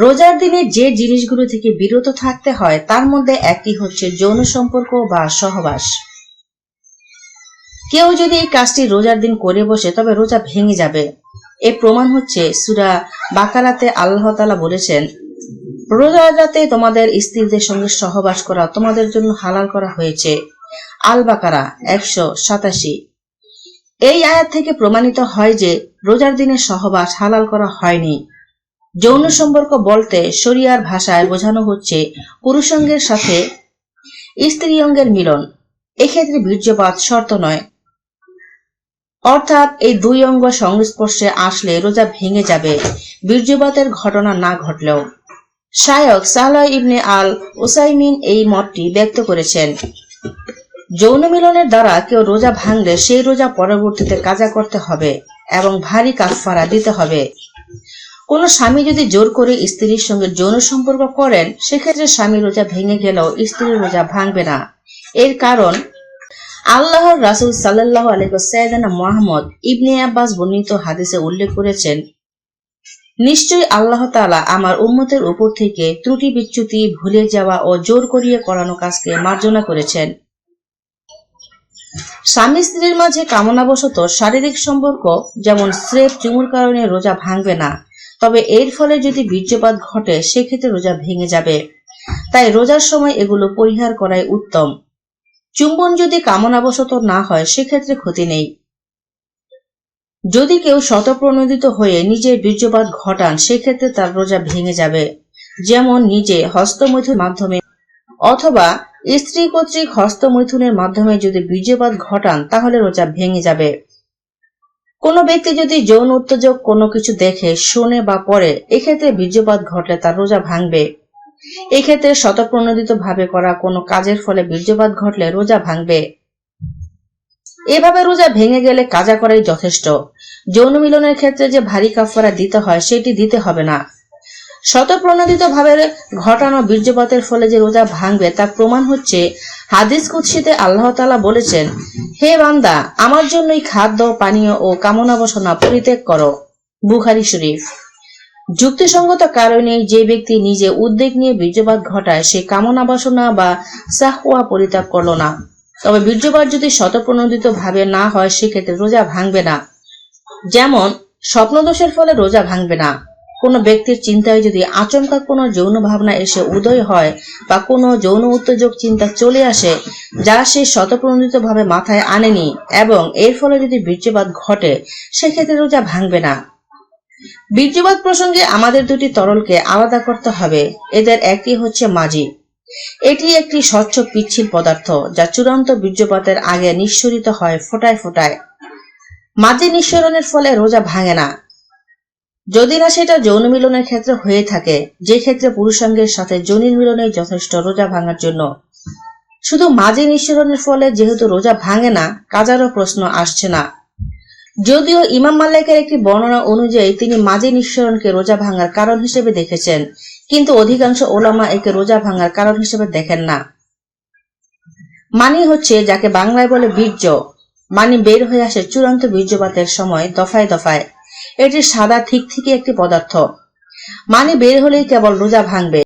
রোজার দিনে যে জিনিসগুলো থেকে বিরত থাকতে হয়, তার মধ্যে একটি হচ্ছে যৌন সম্পর্ক বা সহবাস। কেউ যদি এই কাজটি রোজার দিন করে বসে, তবে রোজা ভেঙে যাবে। এর প্রমাণ হচ্ছে সুরা বাকারাতে আল্লাহ তালা বলেছেন রোজার রাতে তোমাদের স্ত্রীদের সঙ্গে সহবাস করা তোমাদের জন্য হালাল করা হয়েছে। আল বাকারা একশো সাতাশি। এই আয়াত থেকে প্রমাণিত হয় যে, রোজার দিনে সহবাস হালাল করা হয়নি। যৌন সম্পর্ক বলতে শরিয়ার ভাষায় বোঝানো হচ্ছে পুরুষাঙ্গের সাথে স্ত্রী অঙ্গের মিলন। এক্ষেত্রে বীর্যপাত শর্ত নয়। অর্থাৎ এই দুই অঙ্গ সংস্পর্শে আসলে রোজা ভেঙে যাবে, বীর্যপাতের ঘটনা না ঘটলেও। শায়ক সালাহ ইবনে আল ওসাইমিন এই মতটি ব্যক্ত করেছেন, যৌন মিলনের দ্বারা কেউ রোজা ভাঙলে সেই রোজা পরবর্তীতে কাজা করতে হবে এবং ভারী কাফফারা দিতে হবে। কোন স্বামী যদি জোর করে স্ত্রীর সঙ্গে যৌন সম্পর্ক করেন, সেক্ষেত্রে স্বামী রোজা ভেঙে গেলেও স্ত্রীর রোজা ভাঙবে না। এর কারণ, আল্লাহর রাসুল সাল্লাহ আলাইসাইদানা মোহাম্মদ ইবনে আব্বাস বর্ণিত হাদিসে উল্লেখ করেছেন, নিশ্চয়ই আল্লাহ তাআলা আমার উম্মতের উপর থেকে ত্রুটি বিচ্যুতি, ভুলে যাওয়া ও জোর করিয়ে করানো কাজকে মার্জনা করেছেন। স্বামী স্ত্রীর মাঝে কামনাবশত শারীরিক সম্পর্ক, যেমন স্রেফ চুমুর কারণে রোজা ভাঙবে না তবে এর ফলে যদি বীর্যপাত ঘটে, সেক্ষেত্রে রোজা ভেঙে যাবে। তাই রোজার সময় এগুলো পরিহার করাই উত্তম। চুম্বন যদি কামনাবশত না হয়, সেক্ষেত্রে ক্ষতি নেই। যদি কেউ শতপ্রণোদিত হয়ে নিজের বীর্যপাত ঘটান, সেক্ষেত্রে তার রোজা ভেঙে যাবে। যেমন নিজে হস্তমৈথুর মাধ্যমে অথবা স্ত্রী কর্তৃক হস্তমৈথুনের মাধ্যমে যদি বীর্যপাত ঘটান, তাহলে রোজা ভেঙে যাবে। কোনো ব্যক্তি যদি যৌন উত্তেজক কোনো কিছু দেখে, শুনে বা পড়ে, এক্ষেত্রে বীর্যপাত ঘটলে তার রোজা ভাঙবে। এক্ষেত্রে শতপ্রণোদিত ভাবে করা কোনো কাজের ফলে বীর্যপাত ঘটলে রোজা ভাঙবে। এভাবে রোজা ভেঙে গেলে কাজা করাই যথেষ্ট। যৌন মিলনের ক্ষেত্রে যে ভারী কাফারা দিতে হয়, সেটি দিতে হবে না। শতপ্রণোদিত ভাবে ঘটানো বীর্যপাতের ফলে যে রোজা ভাঙবে তার প্রমাণ হচ্ছে হাদিস কুৎসিতে আল্লাহ তালা বলেছেন, হে বান্দা, আমার জন্যই খাদ্য, পানীয় ও কামনা বসনা পরিত্যাগ করো। বুখারি শরীফ। যুক্তিসঙ্গত কারণে যে ব্যক্তি নিজে উদ্বেগ নিয়ে বীর্যপাত ঘটায়, সে কামনা বাসনা বা সাহওয়া পরিত্যাগ করল না। তবে বীর্যপাত যদি শতপ্রণোদিত ভাবে না হয়, সেক্ষেত্রে রোজা ভাঙবে না। যেমন, স্বপ্নদোষের ফলে রোজা ভাঙবে না। কোনো ব্যক্তির চিন্তায় যদি আচমকা কোনো যৌন ভাবনা এসে উদয় হয় বা কোনো যৌন উত্তেজক চিন্তা চলে আসে, যা সে শতপ্রণোদিত ভাবে মাথায় আনেনি এবং এর ফলে যদি বীর্যপাত ঘটে সেক্ষেত্রে রোজা ভাঙবে না। বীর্যপাত প্রসঙ্গে আমাদের দুটি তরলকে আলাদা করতে হবে। এদের একটি হচ্ছে মাজি এটি একটি স্বচ্ছ পিচ্ছিল পদার্থ, যা চূড়ান্ত বীর্যপাতের আগে নিঃসরিত হয় ফোটায় ফোটায়। মাজি নিঃসরণের ফলে রোজা ভাঙে না। যদি না সেটা যৌন মিলনের ক্ষেত্রে হয়ে থাকে, যে ক্ষেত্রে পুরুষাঙ্গের সাথে যৌনির মিলনের যথেষ্ট রোজা ভাঙার জন্য। শুধু মাঝে নিঃসরণের ফলে যেহেতু রোজা ভাঙে না, কাজারও প্রশ্ন আসছে না। যদিও ইমাম মাল্লাকের একটি বর্ণনা অনুযায়ী তিনি মাঝে নিঃসরণকে রোজা ভাঙার কারণ হিসেবে দেখেছেন, কিন্তু অধিকাংশ ওলামা একে রোজা ভাঙার কারণ হিসেবে দেখেন না। মানি হচ্ছে যাকে বাংলায় বলে বীর্য। মানি বের হয়ে আসে চূড়ান্ত বীর্যপাতের সময় দফায় দফায়। এটি সাদা থিকথিকে থেকে একটি পদার্থ। মানে বের হলেই কেবল রোজা ভাঙবে।